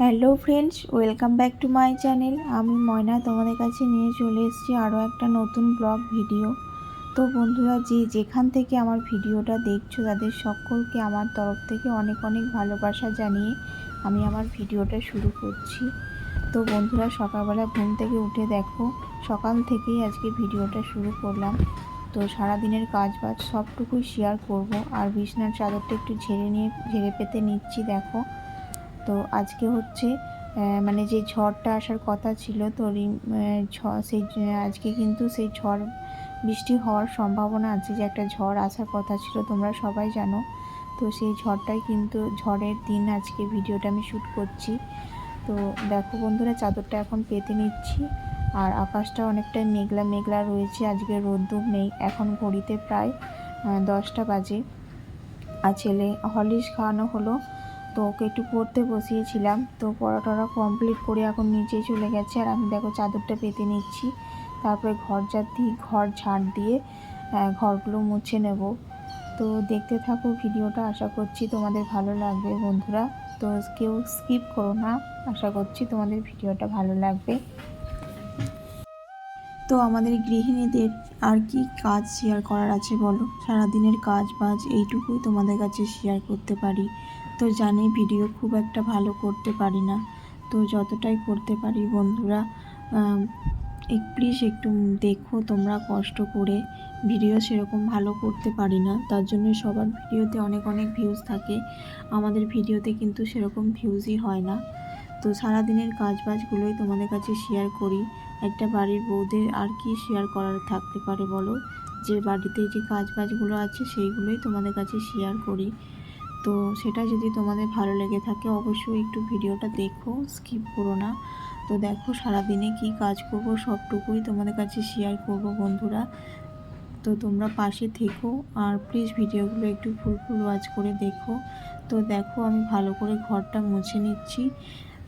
Hello friends, welcome back to my channel. আমি ময়না, তোমাদের কাছে নিয়ে চলে এসেছি আরও একটা নতুন ব্লগ ভিডিও। তো বন্ধুরা, যে যেখান থেকে আমার ভিডিওটা দেখছ, তাদের সকলকে আমার তরফ থেকে অনেক অনেক ভালোবাসা জানিয়ে আমি আমার ভিডিওটা শুরু করছি। তো বন্ধুরা, সকালবেলা ঘুম থেকে উঠে দেখো, সকাল থেকেই আজকে ভিডিওটা শুরু করলাম। তো সারাদিনের কাজ বাজ সবটুকুই শেয়ার করব। আর বিছনার চাদরটা একটু ঝেড়ে নিয়ে, ঝেড়ে পেতে নিচ্ছি, দেখো। তো আজকে হচ্ছে মানে যে ঝড়টা আসার কথা ছিল, তো সেই, আজকে কিন্তু সেই ঝড়, বৃষ্টি হওয়ার সম্ভাবনা আছে যে একটা ঝড় আসার কথা ছিল, তোমরা সবাই জানো। তো সেই ঝড়টাই কিন্তু ঝড়ের দিন আজকে ভিডিওটা আমি শ্যুট করছি। তো দেখো বন্ধুরা, চাদরটা এখন পেতে নিচ্ছি। আর আকাশটা অনেকটাই মেঘলা মেঘলা রয়েছে, আজকে রোদ্দুর নেই, এখন ঘড়িতে প্রায় দশটা বাজে। আর ছেলে হলিস খাওয়ানো হলো। তো ওকে একটু পড়তে বসিয়েছিলাম। তো পড়াটা কমপ্লিট করে এখন নিচে চলে গেছে। আর আমি দেখো চাদরটা পেতে নিচ্ছি। তারপরে ঘর দিই ঘর ঝাড় দিয়ে ঘরগুলো মুছে নেব। তো দেখতে থাকো ভিডিওটা। আশা করছি তোমাদের ভালো লাগবে বন্ধুরা। তো কেউ স্কিপ করো না। আশা করছি তোমাদের ভিডিওটা ভালো লাগবে। তো আমাদের গৃহিণীদের আর কি কাজ শেয়ার করার আছে বলো? সারাদিনের কাজ বাজ এইটুকুই তোমাদের কাছে শেয়ার করতে পারি। তো জানি ভিডিও খুব একটা ভালো করতে পারি না। তো যতটাই করতে পারি বন্ধুরা প্লিজ একটু দেখো তোমরা কষ্ট করে। ভিডিও সেরকম ভালো করতে পারি না, তার জন্য সবার ভিডিওতে অনেক অনেক ভিউজ থাকে। আমাদের ভিডিওতে কিন্তু সেরকম ভিউজই হয় না। তো সারাদিনের কাজ বাজগুলোই তোমাদের কাছে শেয়ার করি। একটা বাড়ির বউদের আর কি শেয়ার করার থাকতে পারে বলো? যে বাড়িতে যে কাজ বাজগুলো আছে, সেইগুলোই তোমাদের কাছে শেয়ার করি। তো সেটা যদি তোমাদের ভালো লেগে থাকে, অবশ্যই একটু ভিডিওটা দেখো স্কিপ করো না। তো দেখো সারাদিনে কি কাজ করব, সবটুকুই তোমাদের কাছে শেয়ার করব বন্ধুরা। তো তোমরা পাশে থেকো, আর প্লিজ ভিডিওগুলো একটু ফুল ফুল ওয়াচ করে দেখো। তো দেখো আমি ভালো করে ঘরটা মুছে নিচ্ছি।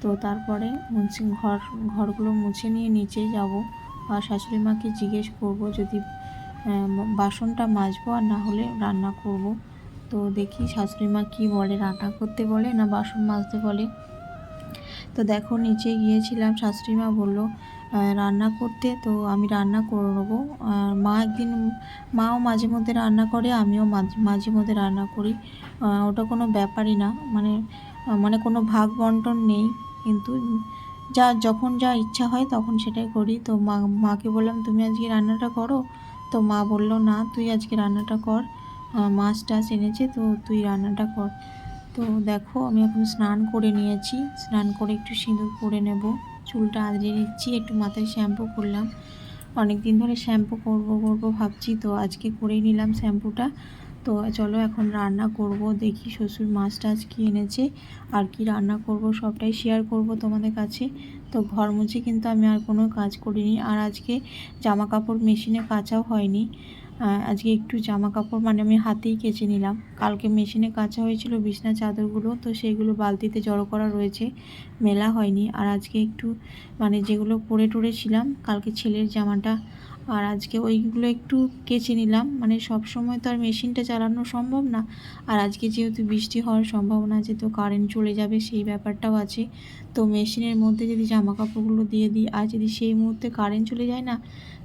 তো তারপরে মুছে, ঘর, ঘরগুলো মুছে নিয়ে নিচে যাব। আর শাশুড়ি মাকে জিজ্ঞেস করব যদি বাসনটা মাজবো আর না হলে রান্না করব। তো দেখি শাশুড়ি মা কী বলে, রান্না করতে বলে না বাসন মাজতে বলে। তো দেখো নিচে গিয়েছিলাম, শাশুড়ি মা বলল রান্না করতে, তো আমি রান্না করে নেব। আর মা একদিন, মাও মাঝে মধ্যে রান্না করে, আমিও মাঝে মাঝে মধ্যে রান্না করি। ওটা কোনো ব্যাপারই না মানে মানে কোনো ভাগ বন্টন নেই, কিন্তু যা, যখন যা ইচ্ছা হয় তখন সেটাই করি। তো মা, মাকে বললাম, তুমি আজকে রান্নাটা করো? তো মা বলল, না, তুই আজকে রান্নাটা কর। মাছ টাছ এনেছে, তো তুই রান্নাটা কর। তো দেখো, আমি এখন স্নান করে নিয়েছি। স্নান করে একটু সিঁদুর করে নেব। চুলটা আদরে নিচ্ছি, একটু মাথায় শ্যাম্পু করলাম। অনেক দিন ধরে শ্যাম্পু করব করব ভাবছি, তো আজকে করেই নিলাম শ্যাম্পুটা। তো চলো এখন রান্না করব, দেখি শ্বশুর মাছ টাছ কী এনেছে, আর কি রান্না করব, সবটাই শেয়ার করব তোমাদের কাছে। তো ঘর মুছে কিন্তু আমি আর কোনো কাজ করিনি, আর আজকে জামা কাপড় মেশিনে কাচাও হয়নি। আজকে একটু জামা কাপড় মানে আমি হাতেই কেচে নিলাম। কালকে মেশিনে কাচা হয়েছিল বিছনা চাদরগুলো, তো সেইগুলো বালতিতে জড়ো করা রয়েছে। মেলা হয়নি। আর আজকে একটু মানে যেগুলো পরে টরেছিলাম কালকে ছেলের জামাটা। আর আজকে ওইগুলো একটু কেচে নিলাম। মানে সব সময় তো আর মেশিনটা চালানো সম্ভব না। আর আজকে যেহেতু বৃষ্টি হওয়ার সম্ভাবনা আছে, তো কারেন্ট চলে যাবে, সেই ব্যাপারটাও আছে। তো মেশিনের মধ্যে যদি জামা কাপড়গুলো দিয়ে দিই, আর যদি সেই মুহূর্তে কারেন্ট চলে যায় না,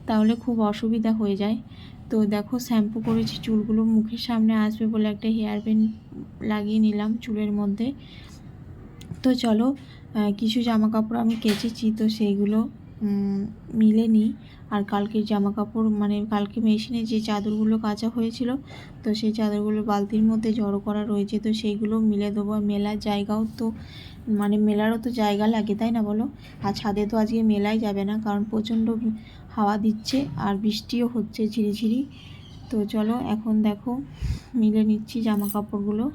তাহলে খুব অসুবিধা হয়ে যায়। তো দেখো শ্যাম্পু করেছি, চুলগুলো মুখের সামনে আসবে বলে একটা হেয়ার ব্যান্ড লাগিয়ে নিলাম চুলের মধ্যে। তো চলো কিছু জামা কাপড় আমি কেচেছি, তো সেইগুলো মিলে নিই। আর কালকের জামা কাপড় মানে কালকে মেশিনে যে চাদরগুলো কাচা হয়েছিল, তো সেই চাদরগুলো বালতির মধ্যে জড়ো করা রয়েছে, তো সেইগুলো মিলে দেবো। মেলার জায়গাও তো মানে মেলারও তো জায়গা লাগে, তাই না বলো? আর ছাদে তো আজকে মেলাই যাবে না, কারণ প্রচণ্ড হাওয়া দিচ্ছে আর বৃষ্টিও হচ্ছে ঝিরিঝিরি। তো চলো এখন দেখো মিলে নিচ্ছি জামা কাপড়গুলো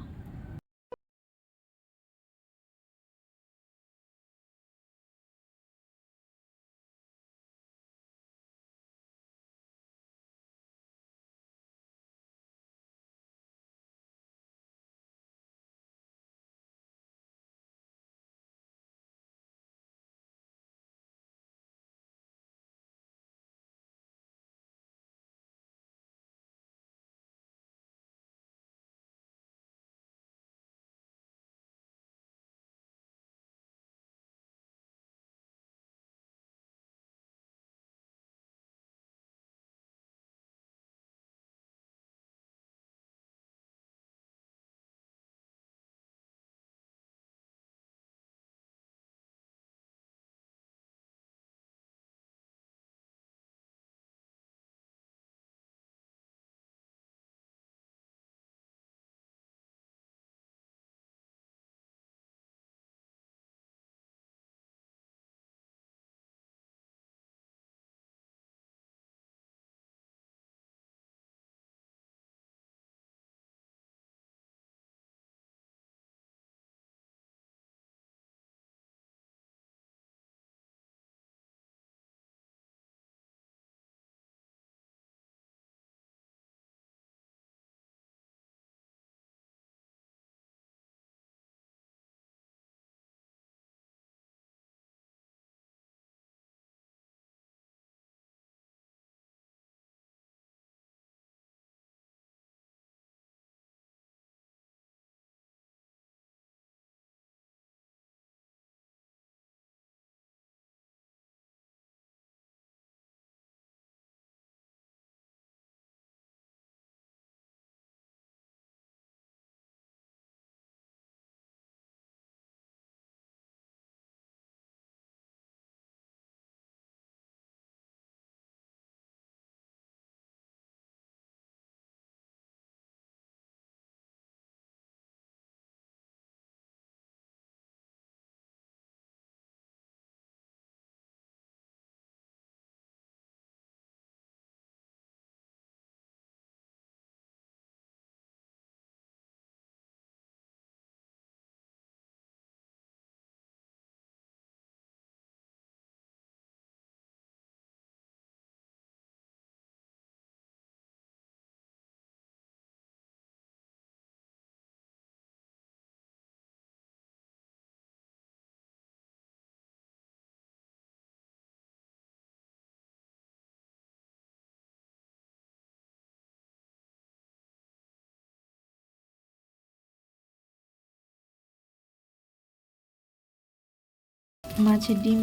মাছের ডিম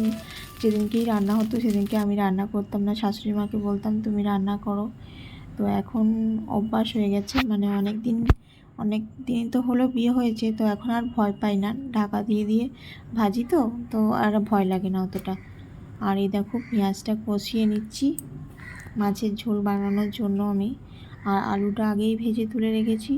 যেদিনকেই রান্না হতো, সেদিনকে আমি রান্না করতাম না। শাশুড়ি মাকে বলতাম, তুমি রান্না করো। তো এখন অভ্যাস হয়ে গেছে মানে অনেক দিন অনেক দিন তো হলো বিয়ে হয়েছে, তো এখন আর ভয় পাই না। ঢাকা দিয়ে দিয়ে ভাজি তো তো আর ভয় লাগে না অতটা। আর এই দেখো, পেঁয়াজটা কষিয়ে নিচ্ছি, মাছের ঝোল বানানোর জন্য আমি। আর আলুটা আগেই ভেজে তুলে রেখেছি।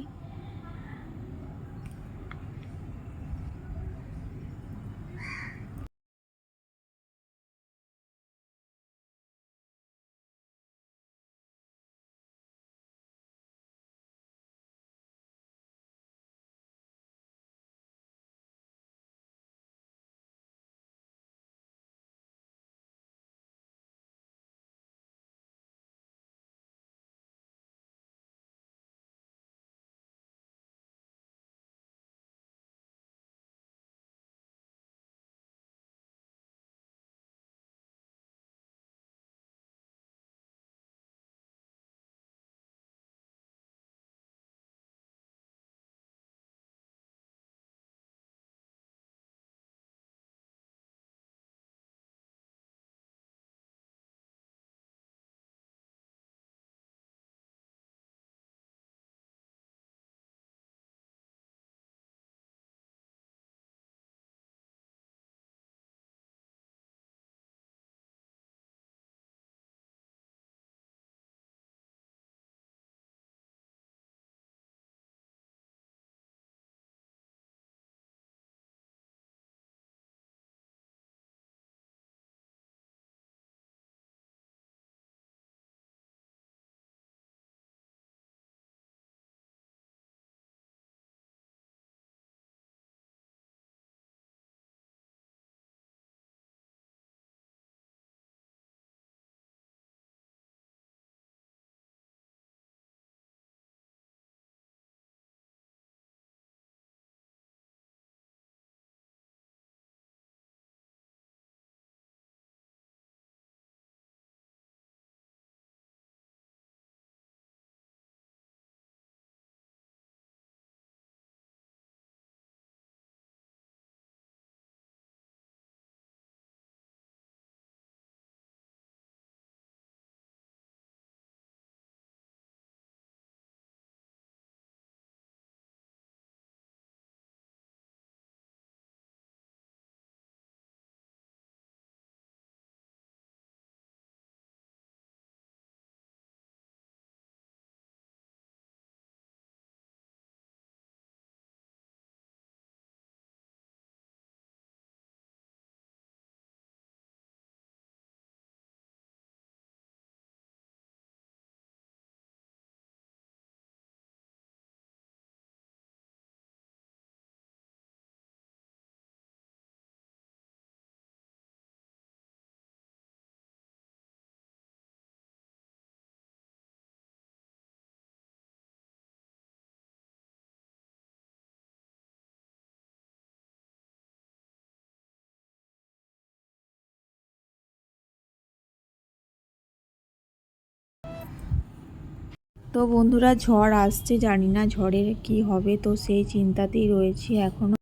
তো বন্ধুরা ঝড় আসছে, জানি না ঝড়ের কি হবে, তো সেই চিন্তাতেই রয়েছি এখনও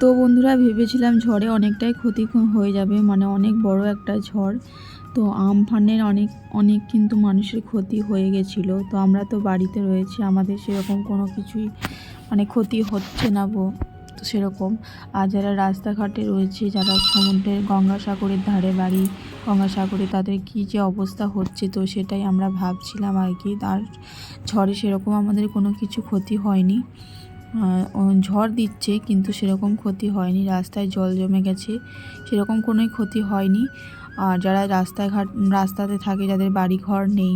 তো বন্ধুরা ভেবেছিলাম ঝড়ে অনেকটাই ক্ষতি হয়ে যাবে মানে অনেক বড় একটা ঝড়। তো আমফানের অনেক অনেক কিন্তু মানুষের ক্ষতি হয়ে গেছিল। তো আমরা তো বাড়িতে রয়েছি, আমাদের সেরকম কোনো কিছুই মানে ক্ষতি হচ্ছে না সেরকম। আর যারা রাস্তাঘাটে রয়েছে, যারা সমুদ্রের গঙ্গাসাগরের ধারে বাড়ি গঙ্গাসাগরে তাদের কী যে অবস্থা হচ্ছে, তো সেটাই আমরা ভাবছিলাম আর কি। তার ঝড়ে সেরকম আমাদের কোনো কিছু ক্ষতি হয়নি। ঝড় দিচ্ছে, কিন্তু সেরকম ক্ষতি হয়নি। রাস্তায় জল জমে গেছে, সেরকম কোনোই ক্ষতি হয়নি। আর যারা রাস্তাঘাট, রাস্তাতে থাকে, যাদের বাড়ি ঘর নেই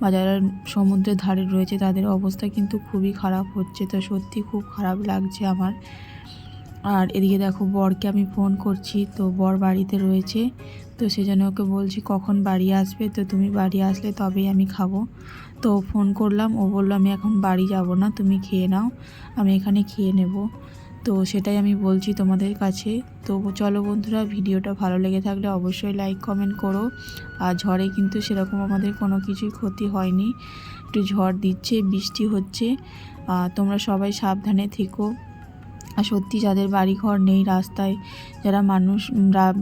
বা যারা সমুদ্রের ধারে রয়েছে, তাদের অবস্থা কিন্তু খুবই খারাপ হচ্ছে। তো সত্যি খুব খারাপ লাগছে আমার। আর এদিকে দেখো বরকে আমি ফোন করছি, তো বর বাড়িতে রয়েছে। তো সেজন্য ওকে বলছি, কখন বাড়ি আসবে? তো তুমি বাড়ি আসলে তবেই আমি খাব। তো ফোন করলাম, ও বলল, আমি এখন বাড়ি যাব না, তুমি খেয়ে নাও, আমি এখানে খেয়ে নেব। তো সেটাই আমি বলছি তোমাদের কাছে। তো চলো বন্ধুরা, ভিডিওটা ভালো লেগে থাকলে অবশ্যই লাইক কমেন্ট করো। আর ঝড়ে কিন্তু সেরকম আমাদের কোনো কিছুই ক্ষতি হয়নি। একটু ঝড় দিচ্ছে, বৃষ্টি হচ্ছে। তোমরা সবাই সাবধানে থেকো। আর সত্যি যাদের বাড়ি ঘর নেই রাস্তায়, যারা মানুষ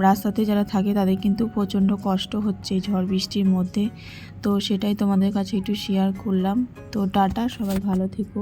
রাস্তাতে যারা থাকে তাদের কিন্তু প্রচণ্ড কষ্ট হচ্ছে ঝড় বৃষ্টির মধ্যে। তো সেটাই তোমাদের কাছে একটু শেয়ার করলাম। তো টাটা, সবাই ভালো থেকো।